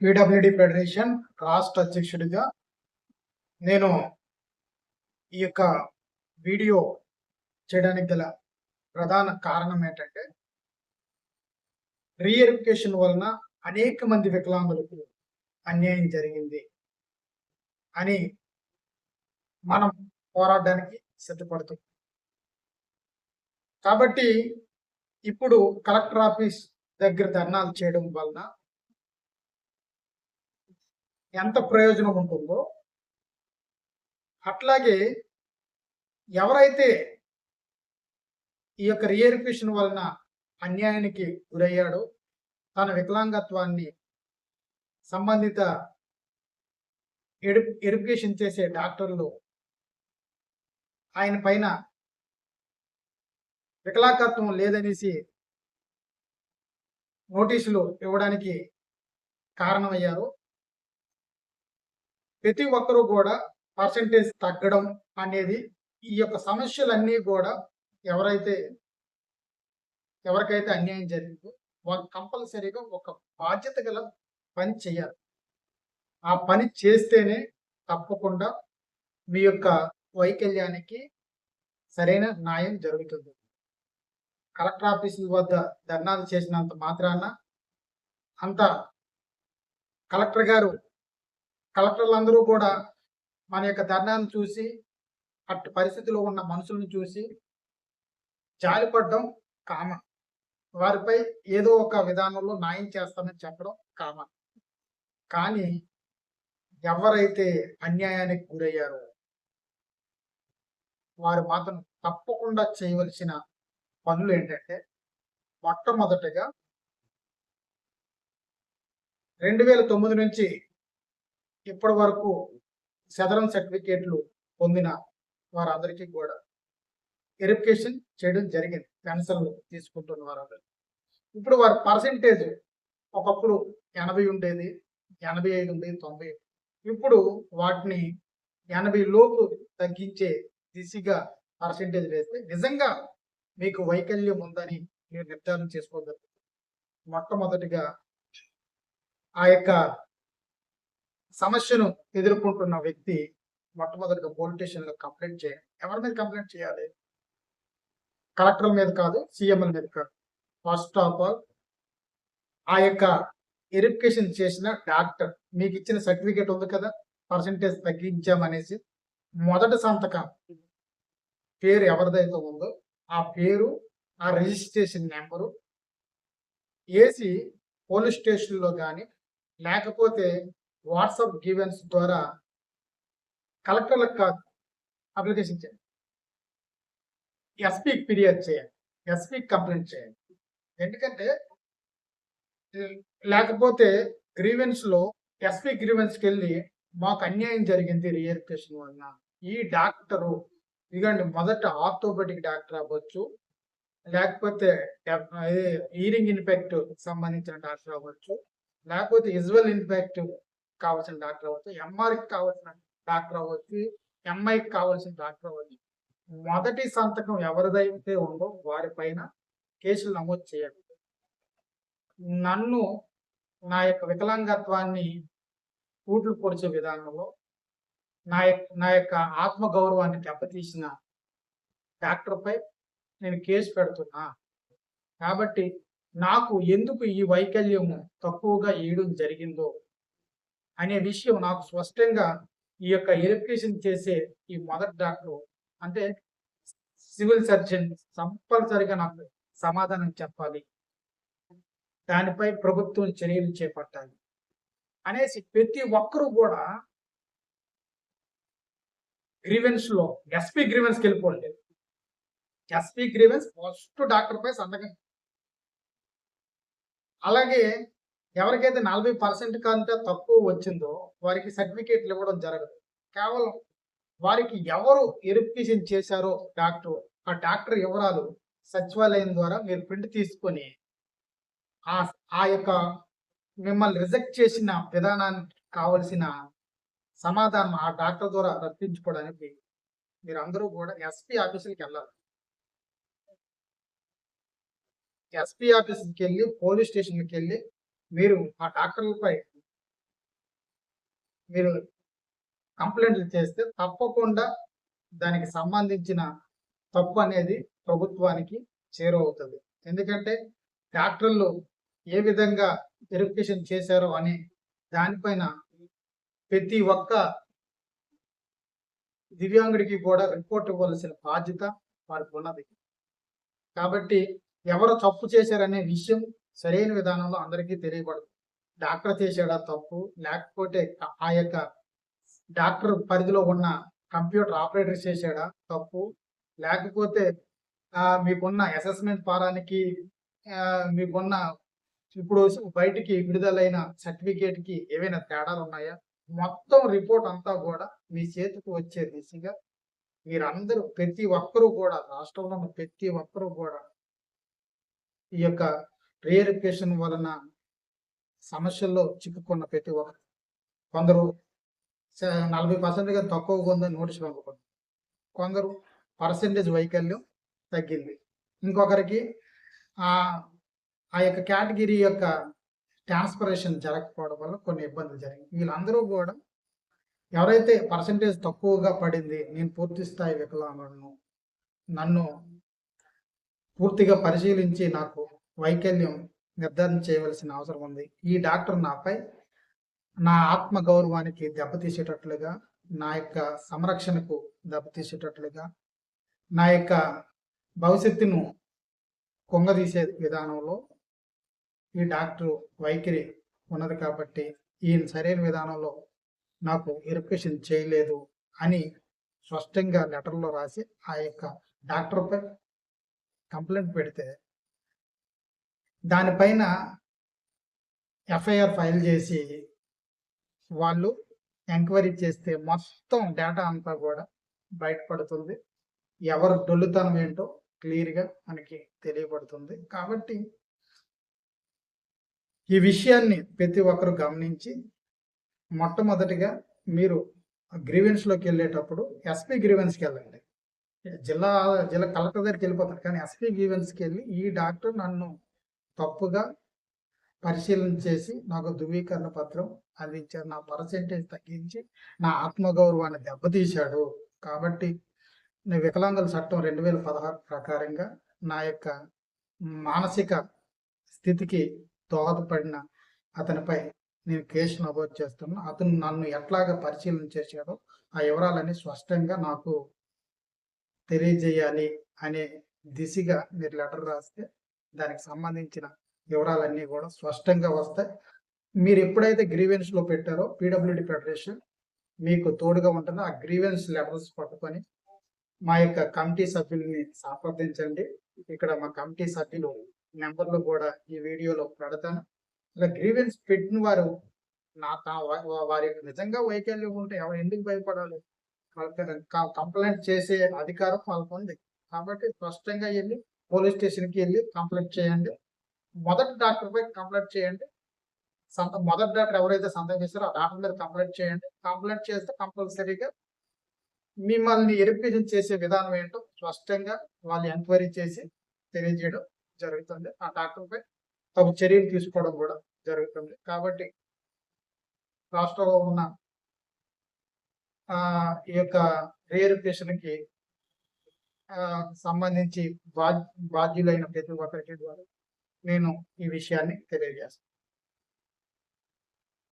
PWD federation రాష్ట్ర అధ్యక్షుడిగా నేను ఈ యొక్క వీడియో చేయడానికి గల ప్రధాన కారణం ఏంటంటే రీఎడ్యుకేషన్ వలన అనేక మంది వికలాంగులకు అన్యాయం జరిగింది అని మనం పోరాడడానికి సిద్ధపడుతుంది కాబట్టి ఇప్పుడు కలెక్టర్ ఆఫీస్ దగ్గర ధర్నాలు చేయడం వలన ఎంత ప్రయోజనం ఉంటుందో అట్లాగే ఎవరైతే ఈ యొక్క రియరిఫికేషన్ వలన అన్యాయానికి గురయ్యాడో తన వికలాంగత్వాన్ని సంబంధిత ఎడు ఎడ్యుకేషన్ చేసే డాక్టర్లు ఆయన పైన వికలాంగత్వం లేదనేసి నోటీసులు ఇవ్వడానికి కారణమయ్యారు. ప్రతి ఒక్కరూ కూడా పర్సంటేజ్ తగ్గడం అనేది ఈ యొక్క సమస్యలన్నీ కూడా ఎవరైతే ఎవరికైతే అన్యాయం జరిగిందో వాళ్ళు కంపల్సరీగా ఒక బాధ్యత గల పని చేయాలి. ఆ పని చేస్తేనే తప్పకుండా మీ యొక్క వైకల్యానికి సరైన న్యాయం జరుగుతుంది. కలెక్టర్ ఆఫీసుల వద్ద ధర్నాలు చేసినంత మాత్రాన అంత కలెక్టర్ గారు కలెక్టర్లందరూ కూడా మన యొక్క ధర్నాను చూసి అట్టి పరిస్థితిలో ఉన్న మనుషులను చూసి జాలిపడడం కామన్. వారిపై ఏదో ఒక విధానంలో న్యాయం చేస్తామని చెప్పడం కామన్. కానీ ఎవరైతే అన్యాయానికి గురయ్యారో వారు మాత్రం తప్పకుండా చేయవలసిన పనులు ఏంటంటే మొట్టమొదటిగా రెండు వేల తొమ్మిది నుంచి ఇప్పటి వరకు సదరన్ సర్టిఫికేట్లు పొందిన వారందరికీ కూడా వెరిఫికేషన్ చేయడం జరిగింది. పెన్షన్లు తీసుకుంటున్న వారందరూ ఇప్పుడు వారి పర్సంటేజ్ ఒకప్పుడు ఎనభై ఉండేది ఎనభై ఐదు ఉండేది తొంభై ఇప్పుడు వాటిని ఎనభై లోపు తగ్గించే దిశగా పర్సంటేజ్ వేస్తే నిజంగా మీకు వైకల్యం ఉందని మీరు నిర్ధారణ చేసుకోగలుగుతారు. మొట్టమొదటిగా ఆ యొక్క సమస్యను ఎదుర్కొంటున్న వ్యక్తి మొట్టమొదటిగా పోలీస్ స్టేషన్లో కంప్లైంట్ చేయాలి. ఎవరి మీద కంప్లైంట్ చేయాలి? కలెక్టర్ మీద కాదు సీఎంల మీద కాదు. ఫస్ట్ ఆఫ్ ఆల్ ఆ యొక్క వెరిఫికేషన్ చేసిన డాక్టర్ మీకు ఇచ్చిన సర్టిఫికేట్ ఉంది కదా? పర్సంటేజ్ తగ్గించామనేసి మొదటి సంతకం పేరు ఎవరిదైతే ఉందో ఆ పేరు ఆ రిజిస్ట్రేషన్ నెంబరు వేసి పోలీస్ స్టేషన్లో కానీ లేకపోతే వాట్సాప్ గివెన్స్ ద్వారా కలెక్టర్లకు కాదు అప్లికేషన్ చేయండి. ఎస్పీకి ఫిర్యాదు చేయండి. ఎస్పీకి కంప్లైంట్ చేయండి. ఎందుకంటే లేకపోతే గ్రీవెన్స్లో ఎస్పీ గ్రీవెన్స్కి వెళ్ళి మాకు అన్యాయం జరిగింది రియరిఫికేషన్ వలన ఈ డాక్టరు ఇదిగండి మొదట ఆర్థోపెటిక్ డాక్టర్ అవ్వచ్చు లేకపోతే ఈరింగ్ ఇన్ఫెక్ట్ సంబంధించిన డాక్టర్ అవ్వచ్చు లేకపోతే విజువల్ ఇన్ఫెక్ట్ కావాల్సిన డాక్టర్ అవ్వచ్చు ఎంఆర్కి కావాల్సిన డాక్టర్ అవ్వచ్చు ఎంఐకి కావాల్సిన డాక్టర్ అవ్వచ్చు. మొదటి సంతకం ఎవరిదైతే ఉందో వారిపైన కేసులు నమోదు చేయకూడదు నన్ను నా యొక్క వికలాంగత్వాన్ని కూట్లు పొడిచే విధానంలో నా యొక్క నా యొక్క ఆత్మగౌరవాన్ని దెబ్బతీసిన డాక్టర్పై నేను కేసు పెడుతున్నా. కాబట్టి నాకు ఎందుకు ఈ వైకల్యం తక్కువగా వేయడం జరిగిందో అనే విషయం నాకు స్పష్టంగా ఈ యొక్క వెరిఫికేషన్ చేసే ఈ మొదటి డాక్టర్ అంటే సివిల్ సర్జన్ కంపల్సరిగా నాకు సమాధానం చెప్పాలి. దానిపై ప్రభుత్వం చర్యలు చేపట్టాలి. అనేసి ప్రతి ఒక్కరూ కూడా గ్రీవెన్స్లో ఎస్పీ గ్రీవెన్స్కి వెళ్ళిపోలేదు ఎస్పీ గ్రీవెన్స్ ఫస్ట్ డాక్టర్ పై సంతకం. అలాగే ఎవరికైతే నలభై పర్సెంట్ కంటే తక్కువ వచ్చిందో వారికి సర్టిఫికేట్లు ఇవ్వడం జరగదు. కేవలం వారికి ఎవరు వెరిఫికేషన్ చేశారో డాక్టర్ ఆ డాక్టర్ వివరాలు సచివాలయం ద్వారా మీరు ప్రింట్ తీసుకొని ఆ ఆ యొక్క మిమ్మల్ని రిజెక్ట్ చేసిన విధానానికి కావలసిన సమాధానం ఆ డాక్టర్ ద్వారా రప్పించుకోవడానికి మీరు అందరూ కూడా ఎస్పీ ఆఫీసులకి వెళ్ళాలి. ఎస్పీ ఆఫీస్కి వెళ్ళి పోలీస్ స్టేషన్కి వెళ్ళి మీరు ఆ డాక్టర్లపై మీరు కంప్లైంట్లు చేస్తే తప్పకుండా దానికి సంబంధించిన తప్పు అనేది ప్రభుత్వానికి చేరువవుతుంది. ఎందుకంటే డాక్టర్లు ఏ విధంగా వెరిఫికేషన్ చేశారో అని దానిపైన ప్రతి ఒక్క దివ్యాంగుడికి కూడా రిపోర్ట్ ఇవ్వాల్సిన బాధ్యత వారికి ఉన్నది కాబట్టి ఎవరు తప్పు చేశారనే విషయం సరైన విధానంలో అందరికీ తెలియబడదు డాక్టర్ చేసేడా తప్పు? లేకపోతే ఆ యొక్క డాక్టర్ పరిధిలో ఉన్న కంప్యూటర్ ఆపరేటర్ చేసేడా తప్పు? లేకపోతే మీకున్న అసెస్మెంట్ ఫారానికి మీకున్న ఇప్పుడు బయటికి విడుదలైన సర్టిఫికేట్కి ఏవైనా తేడాలు ఉన్నాయా? మొత్తం రిపోర్ట్ అంతా కూడా మీ చేతికి వచ్చే దిశగా మీరందరూ ప్రతి ఒక్కరూ కూడా రాష్ట్రంలో ఉన్న ప్రతి ఒక్కరూ కూడా ఈ యొక్క రీఎడ్యుకేషన్ వలన సమస్యల్లో చిక్కుకున్న ప్రతి ఒక్కరు కొందరు నలభై పర్సెంట్గా తక్కువగా ఉందని నోటీసులు పంపకూడదు. కొందరు పర్సెంటేజ్ వైకల్యం తగ్గింది. ఇంకొకరికి ఆ ఆ యొక్క కేటగిరీ యొక్క ట్రాన్స్పరేషన్ జరగకపోవడం వల్ల కొన్ని ఇబ్బందులు జరిగాయి. వీళ్ళందరూ కూడా ఎవరైతే పర్సంటేజ్ తక్కువగా పడింది నేను పూర్తి స్థాయి వికలాంగులను నన్ను పూర్తిగా పరిశీలించి నాకు వైకల్యం నిర్ధారణ చేయవలసిన అవసరం ఉంది. ఈ డాక్టర్ నాపై నా ఆత్మ గౌరవానికి దెబ్బతీసేటట్లుగా నా యొక్క సంరక్షణకు దెబ్బతీసేటట్లుగా నా యొక్క భవిష్యత్తును కొంగదీసే విధానంలో ఈ డాక్టర్ వైఖరి ఉన్నది కాబట్టి ఈయన సరైన విధానంలో నాకు వెరిఫికేషన్ చేయలేదు అని స్పష్టంగా లెటర్లో రాసి ఆ యొక్క డాక్టర్పై కంప్లైంట్ పెడితే దానిపైన ఎఫ్ఐఆర్ ఫైల్ చేసి వాళ్ళు ఎంక్వైరీ చేస్తే మొత్తం డేటా అంతా కూడా బయటపడుతుంది. ఎవరు డొల్లుతనం ఏంటో క్లియర్గా మనకి తెలియబడుతుంది కాబట్టి ఈ విషయాన్ని ప్రతి ఒక్కరు గమనించి మొట్టమొదటిగా మీరు గ్రీవెన్స్లోకి వెళ్ళేటప్పుడు ఎస్పీ గ్రీవెన్స్కి వెళ్ళండి. జిల్లా జిల్లా కలెక్టర్ దగ్గరికి వెళ్ళిపోతారు. కానీ ఎస్పీ గ్రీవెన్స్కి వెళ్ళి ఈ డాక్టర్ నన్ను తప్పుగా పరిశీలన చేసి నాకు ధృవీకరణ పత్రం అందించారు. నా పర్సెంటేజ్ తగ్గించి నా ఆత్మగౌరవాన్ని దెబ్బతీశాడు. కాబట్టి నేను వికలాంగుల చట్టం రెండు వేల పదహారు ప్రకారంగా నా యొక్క మానసిక స్థితికి దోహదపడిన అతనిపై నేను కేసు నమోదు చేస్తున్నా అతను నన్ను ఎట్లాగా పరిశీలన చేశాడో ఆ వివరాలన్నీ స్పష్టంగా నాకు తెలియజేయాలి అనే దిశగా మీరు లెటర్ రాస్తే దానికి సంబంధించిన వివరాలన్నీ కూడా స్పష్టంగా వస్తాయి. మీరు ఎప్పుడైతే గ్రీవెన్స్లో పెట్టారో పీడబ్ల్యూడి ఫెడరేషన్ మీకు తోడుగా ఉంటుందో ఆ గ్రీవెన్స్ లెటర్స్ పట్టుకొని మా యొక్క కమిటీ సభ్యుల్ని సంప్రదించండి. ఇక్కడ మా కమిటీ సభ్యులు నెంబర్లు కూడా ఈ వీడియోలో పెడతాను. ఇలా గ్రీవెన్స్ పెట్టిన వారు నా తా- వారి నిజంగా వైకల్యం ఉంటే ఎవరు ఎందుకు భయపడాలి? కంప్లైంట్ చేసే అధికారం వాళ్ళకు ఉంది కాబట్టి స్పష్టంగా వెళ్ళి పోలీస్ స్టేషన్కి వెళ్ళి కంప్లైంట్ చేయండి. మొదటి డాక్టర్పై కంప్లైంట్ చేయండి. సంత మొదటి డాక్టర్ ఎవరైతే సంతకం చేస్తారో ఆ డాక్టర్ మీద కంప్లైంట్ చేయండి. కంప్లైంట్ చేస్తే కంపల్సరీగా మిమ్మల్ని వెరిఫికేషన్ చేసే విధానం ఏంటో స్పష్టంగా వాళ్ళు ఎంక్వైరీ చేసి తెలియజేయడం జరుగుతుంది. ఆ డాక్టర్పై తగు చర్యలు తీసుకోవడం కూడా జరుగుతుంది. కాబట్టి రాష్ట్రంలో ఉన్న ఈ యొక్క రీఎరిఫికేషన్కి సంబంధించి బాధ్యులైన ప్రతి ఒక్కరికి ద్వారా నేను ఈ విషయాన్ని తెలియజేస్తాను.